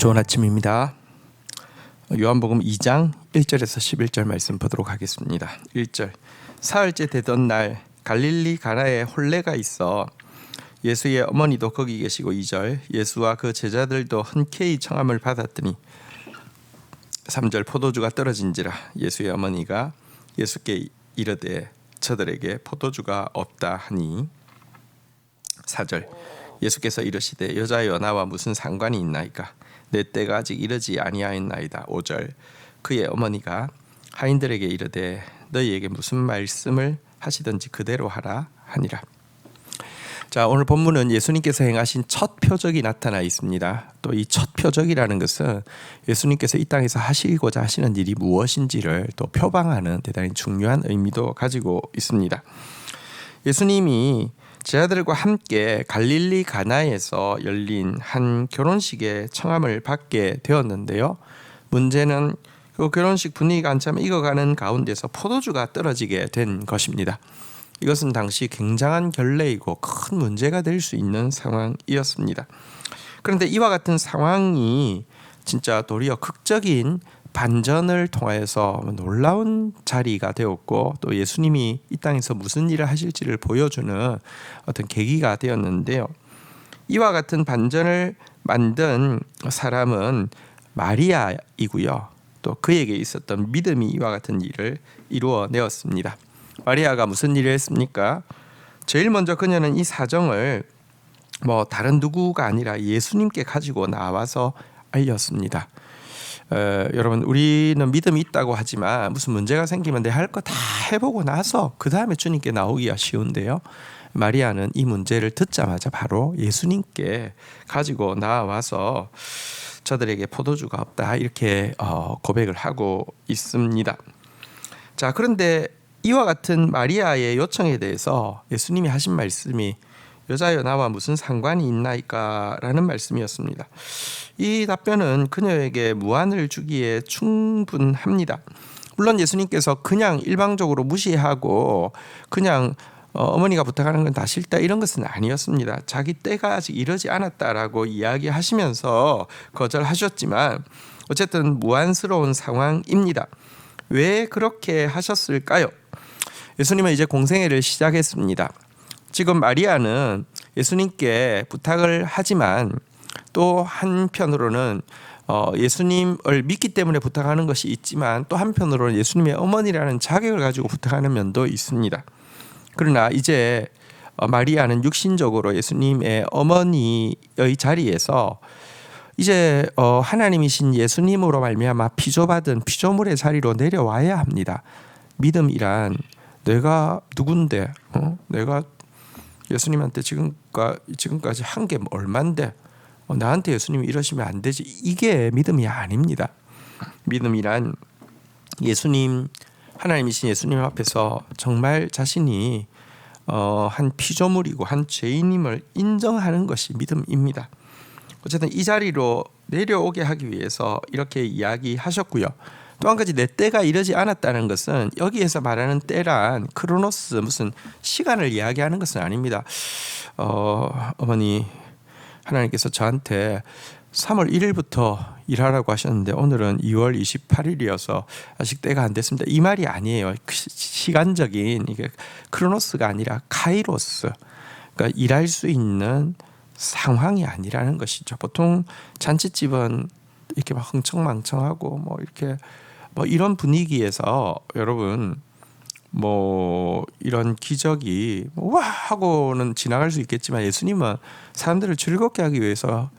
좋은 아침입니다. 요한복음 2장 1절에서 11절 말씀 보도록 하겠습니다. 1절 사흘째 되던 날 갈릴리 가나에 혼례가 있어 예수의 어머니도 거기 계시고 2절 예수와 그 제자들도 흔쾌히 청함을 받았더니 3절 포도주가 떨어진지라 예수의 어머니가 예수께 이르되 저들에게 포도주가 없다 하니 4절 예수께서 이르시되 여자여 나와 무슨 상관이 있나이까 내 때가 아직 이르지 아니하였나이다 5절 그의 어머니가 하인들에게 이르되 너희에게 무슨 말씀을 하시든지 그대로 하라 하니라 자 오늘 본문은 예수님께서 행하신 첫 표적이 나타나 있습니다. 또 이 첫 표적이라는 것은 예수님께서 이 땅에서 하시고자 하시는 일이 무엇인지를 또 표방하는 대단히 중요한 의미도 가지고 있습니다. 예수님이 제자들과 함께 갈릴리 가나에서 열린 한 결혼식에 청함을 받게 되었는데요. 문제는 그 결혼식 분위기가 한참 익어가는 가운데서 포도주가 떨어지게 된 것입니다. 이것은 당시 굉장한 결례이고 큰 문제가 될 수 있는 상황이었습니다. 그런데 이와 같은 상황이 진짜 도리어 극적인 반전을 통하여서 놀라운 자리가 되었고 또 예수님이 이 땅에서 무슨 일을 하실지를 보여주는 어떤 계기가 되었는데요. 이와 같은 반전을 만든 사람은 마리아이고요. 또 그에게 있었던 믿음이 이와 같은 일을 이루어 내었습니다. 마리아가 무슨 일을 했습니까? 제일 먼저 그녀는 이 사정을 뭐 다른 누구가 아니라 예수님께 가지고 나와서 알렸습니다. 어, 여러분 우리는 믿음이 있다고 하지만 무슨 문제가 생기면 내 할 거 다 해보고 나서 그 다음에 주님께 나오기가 쉬운데요. 마리아는 이 문제를 듣자마자 바로 예수님께 가지고 나와서 저들에게 포도주가 없다 이렇게 어, 고백을 하고 있습니다. 자 그런데 이와 같은 마리아의 요청에 대해서 예수님이 하신 말씀이 여자여 나와 무슨 상관이 있나이까라는 말씀이었습니다. 이 답변은 그녀에게 무안을 주기에 충분합니다. 물론 예수님께서 그냥 일방적으로 무시하고 그냥 어, 어머니가 부탁하는 건 다 싫다 이런 것은 아니었습니다. 자기 때가 아직 이러지 않았다라고 이야기하시면서 거절하셨지만 어쨌든 무안스러운 상황입니다. 왜 그렇게 하셨을까요? 예수님은 이제 공생애를 시작했습니다. 지금 마리아는 예수님께 부탁을 하지만 또 한편으로는 어, 예수님을 믿기 때문에 부탁하는 것이 있지만 또 한편으로는 예수님의 어머니라는 자격을 가지고 부탁하는 면도 있습니다. 그러나 이제 어, 마리아는 육신적으로 예수님의 어머니의 자리에서 이제 어, 하나님이신 예수님으로 말미암아 피조받은 피조물의 자리로 내려와야 합니다. 믿음이란 내가 누군데, 어? 내가 예수님한테 지금까 지금까지 한 게 얼만데 어, 나한테 예수님이 이러시면 안 되지. 이게 믿음이 아닙니다. 믿음이란 예수님 하나님이신 예수님 앞에서 정말 자신이 어, 한 피조물이고 한 죄인임을 인정하는 것이 믿음입니다. 어쨌든 이 자리로 내려오게 하기 위해서 이렇게 이야기하셨고요. 또 한 가지 내 때가 이르지 않았다는 것은 여기에서 말하는 때란 크로노스 무슨 시간을 이야기하는 것은 아닙니다. 어, 어머니 하나님께서 저한테 3월 1일부터 일하라고 하셨는데 오늘은 2월 28일이어서 아직 때가 안 됐습니다. 이 말이 아니에요. 그 시간적인 이게 크로노스가 아니라 카이로스. 그러니까 일할 수 있는 상황이 아니라는 것이죠. 보통 잔치집은 이렇게 막 흥청망청하고 뭐 이렇게 뭐 이런 분위기에서 여러분 뭐 이런 기적이 뭐와 하고는 지나갈 수 있겠지만 예수님은 사람들을 즐겁게 하기 위해서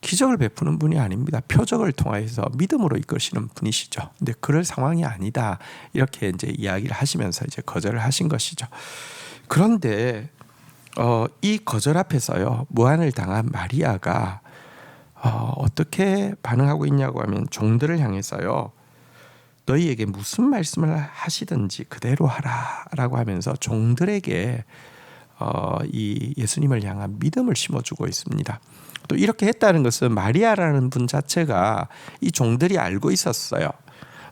기적을 베푸는 분이 아닙니다. 표적을 통하여서 믿음으로 이끄시는 분이시죠. 근데 그럴 상황이 아니다. 이렇게 이제 이야기를 하시면서 이제 거절을 하신 것이죠. 그런데 어, 이 거절 앞에서요 무한을 당한 마리아가 어, 어떻게 반응하고 있냐고 하면 종들을 향해서요 너희에게 무슨 말씀을 하시든지 그대로 하라라고 하면서 종들에게 어, 이 예수님을 향한 믿음을 심어주고 있습니다. 또 이렇게 했다는 것은 마리아라는 분 자체가 이 종들이 알고 있었어요.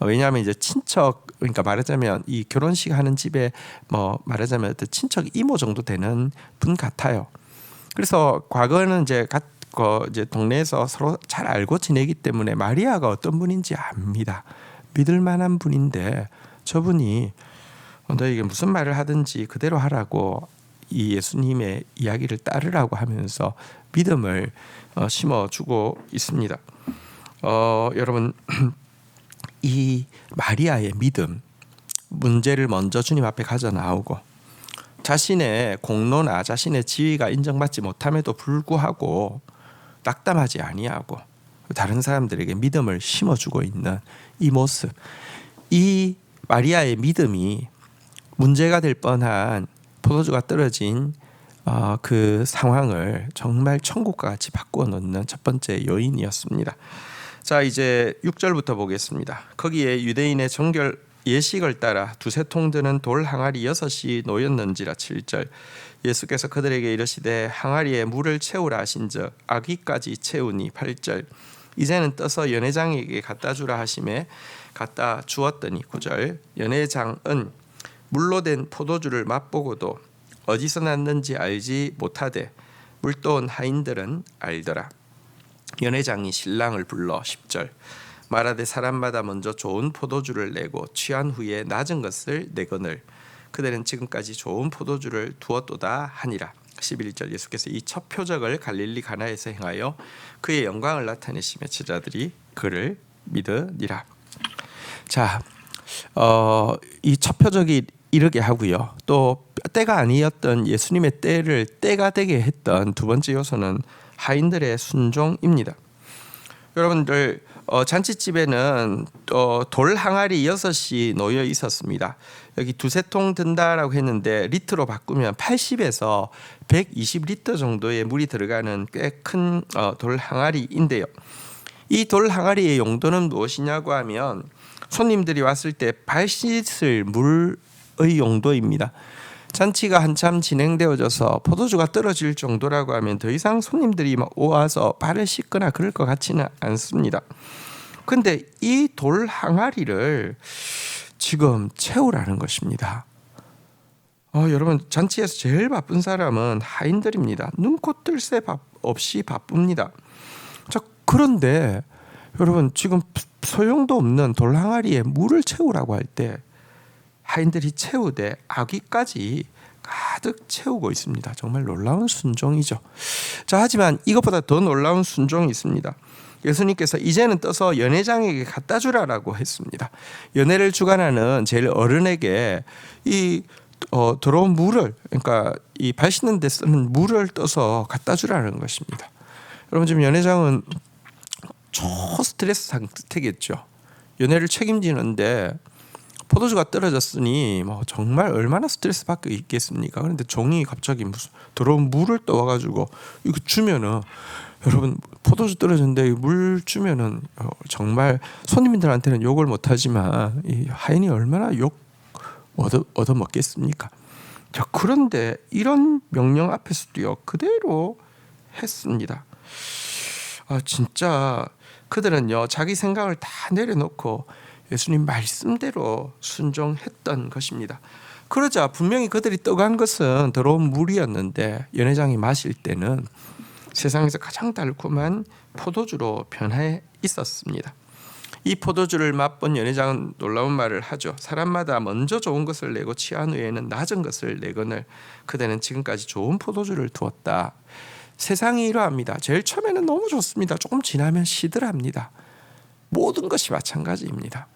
어, 왜냐하면 이제 친척 그러니까 말하자면 이 결혼식 하는 집에 뭐 말하자면 친척 이모 정도 되는 분 같아요. 그래서 과거에는 이제 그 이제 동네에서 서로 잘 알고 지내기 때문에 마리아가 어떤 분인지 압니다. 믿을 만한 분인데 저분이 너에게 무슨 말을 하든지 그대로 하라고 이 예수님의 이야기를 따르라고 하면서 믿음을 어, 심어주고 있습니다. 어, 여러분 이 마리아의 믿음 문제를 먼저 주님 앞에 가져 나오고 자신의 공로나 자신의 지위가 인정받지 못함에도 불구하고 낙담하지 아니하고 다른 사람들에게 믿음을 심어주고 있는 이 모습, 이 마리아의 믿음이 문제가 될 뻔한 포도주가 떨어진 어, 그 상황을 정말 천국과 같이 바꾸어 놓는 첫 번째 요인이었습니다. 자 이제 6절부터 보겠습니다. 거기에 유대인의 정결 예식을 따라 두세 통 드는 돌 항아리 여섯이 놓였는지라. 7절 예수께서 그들에게 이르시되 항아리에 물을 채우라 하신즉 아기까지 채우니. 8절 이제는 떠서 연회장에게 갖다 주라 하심에 갖다 주었더니 9절 연회장은 물로 된 포도주를 맛보고도 어디서 났는지 알지 못하되 물도온 하인들은 알더라. 연회장이 신랑을 불러 10절 말하되 사람마다 먼저 좋은 포도주를 내고 취한 후에 낮은 것을 내거늘 그들은 지금까지 좋은 포도주를 두었도다 하니라 11절 예수께서 이 첫 표적을 갈릴리 가나에서 행하여 그의 영광을 나타내시며 제자들이 그를 믿으니라 자, 어, 이 첫 표적이 이르게 하고요. 또 때가 아니었던 예수님의 때를 때가 되게 했던 두 번째 요소는 하인들의 순종입니다. 여러분들 어, 잔치집에는 또돌 항아리 여섯이 놓여 있었습니다. 여기 두세 통 든다라고 했는데 리터로 바꾸면 80에서 120리터 정도의 물이 들어가는 꽤 큰돌 어, 항아리인데요. 이 돌 항아리의 용도는 무엇이냐고 하면 손님들이 왔을 때 발 씻을 물의 용도입니다. 잔치가 한참 진행되어져서 포도주가 떨어질 정도라고 하면 더 이상 손님들이 막 와서 발을 씻거나 그럴 것 같지는 않습니다. 근데 이 돌 항아리를 지금 채우라는 것입니다. 어, 여러분 잔치에서 제일 바쁜 사람은 하인들입니다. 눈코 뜰 새 없이 바쁩니다. 자 그런데 여러분 지금 소용도 없는 돌 항아리에 물을 채우라고 할 때 하인들이 채우되 아기까지 가득 채우고 있습니다. 정말 놀라운 순종이죠. 자, 하지만 이것보다 더 놀라운 순종이 있습니다. 예수님께서 이제는 떠서 연회장에게 갖다 주라라고 했습니다. 연회를 주관하는 제일 어른에게 이 어, 들어온 물을 그러니까 이 발 씻는 데 쓰는 물을 떠서 갖다 주라는 것입니다. 여러분 지금 연회장은 초 스트레스 상태겠죠. 연애를 책임지는데 포도주가 떨어졌으니 뭐 정말 얼마나 스트레스 받고 있겠습니까? 그런데 종이 갑자기 무슨 들어온 물을 떠와가지고 이거 주면은 여러분 포도주 떨어졌는데 물 주면은 어, 정말 손님들한테는 욕을 못하지만 이 하인이 얼마나 욕 얻어, 얻어 먹겠습니까? 자 그런데 이런 명령 앞에서도요 그대로 했습니다. 아 진짜 그들은요 자기 생각을 다 내려놓고 예수님 말씀대로 순종했던 것입니다. 그러자 분명히 그들이 떠간 것은 더러운 물이었는데 연회장이 마실 때는 세상에서 가장 달콤한 포도주로 변해 있었습니다. 이 포도주를 맛본 연회장은 놀라운 말을 하죠. 사람마다 먼저 좋은 것을 내고 취한 후에는 낮은 것을 내거늘 그대는 지금까지 좋은 포도주를 두었다. 세상이 이러합니다. 제일 처음에는 너무 좋습니다. 조금 지나면 시들합니다. 모든 것이 마찬가지입니다.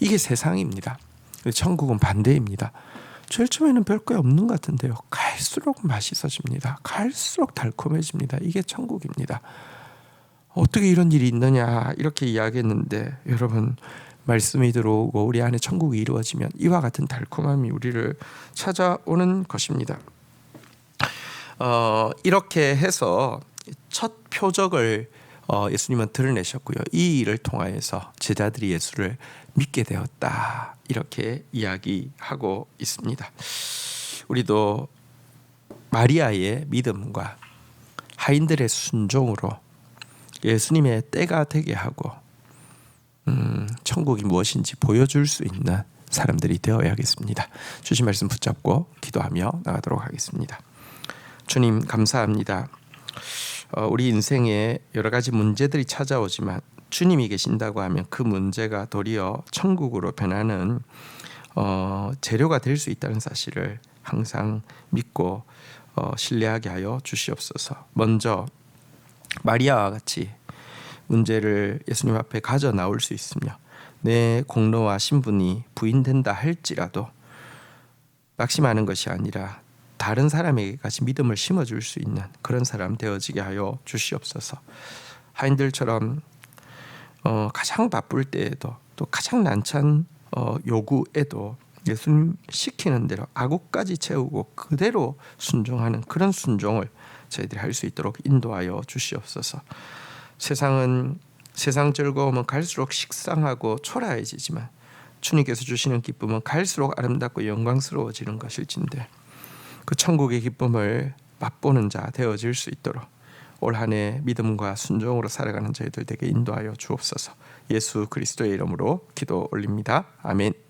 이게 세상입니다. 천국은 반대입니다. 제일 처음에는 별거 없는 것 같은데요. 갈수록 맛있어집니다. 갈수록 달콤해집니다. 이게 천국입니다. 어떻게 이런 일이 있느냐 이렇게 이야기했는데 여러분 말씀이 들어오고 우리 안에 천국이 이루어지면 이와 같은 달콤함이 우리를 찾아오는 것입니다. 어, 이렇게 해서 첫 표적을 어, 예수님은 드러내셨고요. 이 일을 통하여서 제자들이 예수를 믿게 되었다. 이렇게 이야기하고 있습니다. 우리도 마리아의 믿음과 하인들의 순종으로 예수님의 때가 되게 하고 음, 천국이 무엇인지 보여줄 수 있는 사람들이 되어야겠습니다. 주신 말씀 붙잡고 기도하며 나가도록 하겠습니다. 주님 감사합니다. 어, 우리 인생에 여러 가지 문제들이 찾아오지만 주님이 계신다고 하면 그 문제가 도리어 천국으로 변하는 어, 재료가 될 수 있다는 사실을 항상 믿고 어, 신뢰하게 하여 주시옵소서. 먼저 마리아와 같이 문제를 예수님 앞에 가져 나올 수 있으며 내 공로와 신분이 부인된다 할지라도 낙심하는 것이 아니라 다른 사람에게까지 믿음을 심어줄 수 있는 그런 사람 되어지게 하여 주시옵소서. 하인들처럼 어, 가장 바쁠 때에도 또 가장 난처한 어, 요구에도 예수님 시키는 대로 아구까지 채우고 그대로 순종하는 그런 순종을 저희들이 할 수 있도록 인도하여 주시옵소서. 세상은 세상 즐거움은 갈수록 식상하고 초라해지지만 주님께서 주시는 기쁨은 갈수록 아름답고 영광스러워지는 것일진데 그 천국의 기쁨을 맛보는 자 되어질 수 있도록 올 한해 믿음과 순종으로 살아가는 저희들 되게 인도하여 주옵소서. 예수 그리스도의 이름으로 기도 올립니다. 아멘.